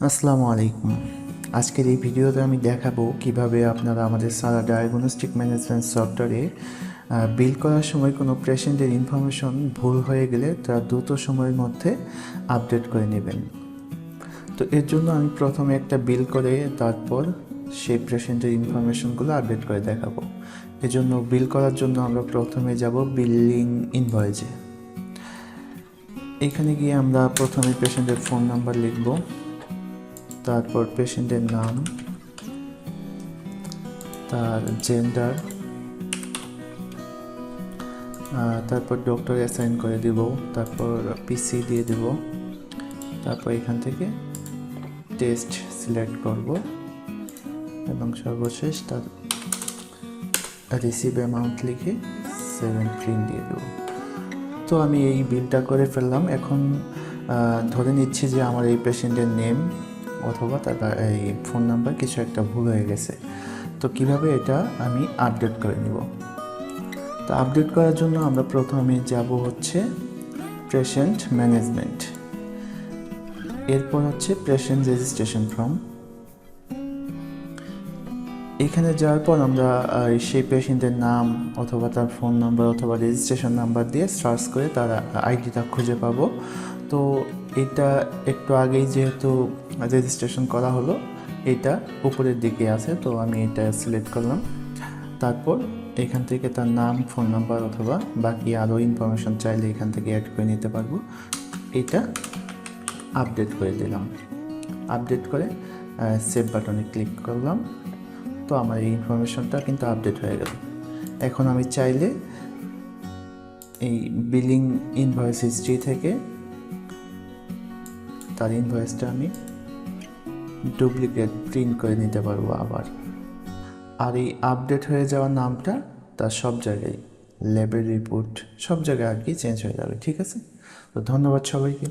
আসসালামু আলাইকুম। আজকের এই ভিডিওতে আমি দেখাবো কীভাবে আপনারা আমাদের সারা ডায়াগনস্টিক ম্যানেজমেন্ট সফটওয়্যারে বিল করার সময় কোনো পেশেন্টের ইনফরমেশন ভুল হয়ে গেলে তা দ্রুত সময়ের মধ্যে আপডেট করে নেবেন। তো এর জন্য আমি প্রথমে একটা বিল করে, তারপর সেই পেশেন্টের ইনফরমেশনগুলো আপডেট করে দেখাবো। এজন্য বিল করার জন্য আমরা প্রথমে যাব বিলিং ইনভয়েসে এখানে গিয়ে আমরা প্রথমে পেশেন্টের ফোন নাম্বার লিখব। তারপর পেশেন্টের নাম, তার জেন্ডার তারপর ডক্টর অ্যাসাইন করে দিব, তারপর পিসি দিয়ে দিব, তারপর এখান থেকে টেস্ট সিলেক্ট করব এবং সর্বশেষ তার রিসিভ অ্যামাউন্ট লিখে সেভেন প্রিন্ট দিয়ে দেবো। তো আমি এই বিলটা করে ফেললাম। এখন ধরে নিচ্ছি যে আমার এই পেশেন্টের নেম অথবা তার এই ফোন নাম্বার কিছু একটা ভুল হয়ে গেছে। তো কীভাবে এটা আমি আপডেট করে নিব? তো আপডেট করার জন্য আমরা প্রথমে যাব হচ্ছে পেশেন্ট ম্যানেজমেন্ট এরপর হচ্ছে পেশেন্ট রেজিস্ট্রেশন ফর্ম এখানে যাওয়ার পর আমরা সেই পেশেন্টের নাম অথবা তার ফোন নাম্বার অথবা রেজিস্ট্রেশন নাম্বার দিয়ে সার্চ করে তার আইডিটা খুঁজে পাবো। তো এটা একটু আগেই যেহেতু রেজিস্ট্রেশন করা হলো। এটা উপরের দিকে আছে, তো আমি এটা সিলেক্ট করলাম। তারপর এখান থেকে তার নাম ফোন নাম্বার অথবা বাকি আরও ইনফরমেশন চাইলে এখান থেকে অ্যাড করে নিতে পারব। এটা আপডেট করে দিলাম। আপডেট করে সেভ বাটনে ক্লিক করলাম। তো আমার এই ইনফরমেশনটা কিন্তু আপডেট হয়ে গেল। এখন আমি চাইলে এই বিলিং ইনভয়েস হিস্ট্রি থেকে তার ইনভয়েসটা আমি ডুপ্লিকেট প্রিন্ট করে নিতে পারব আবার। আর এই আপডেট হয়ে যাওয়া নামটা তার সব জায়গায় ল্যাবের রিপোর্ট সব জায়গায় আর কি চেঞ্জ হয়ে যাবে, ঠিক আছে? তো ধন্যবাদ সবাইকে।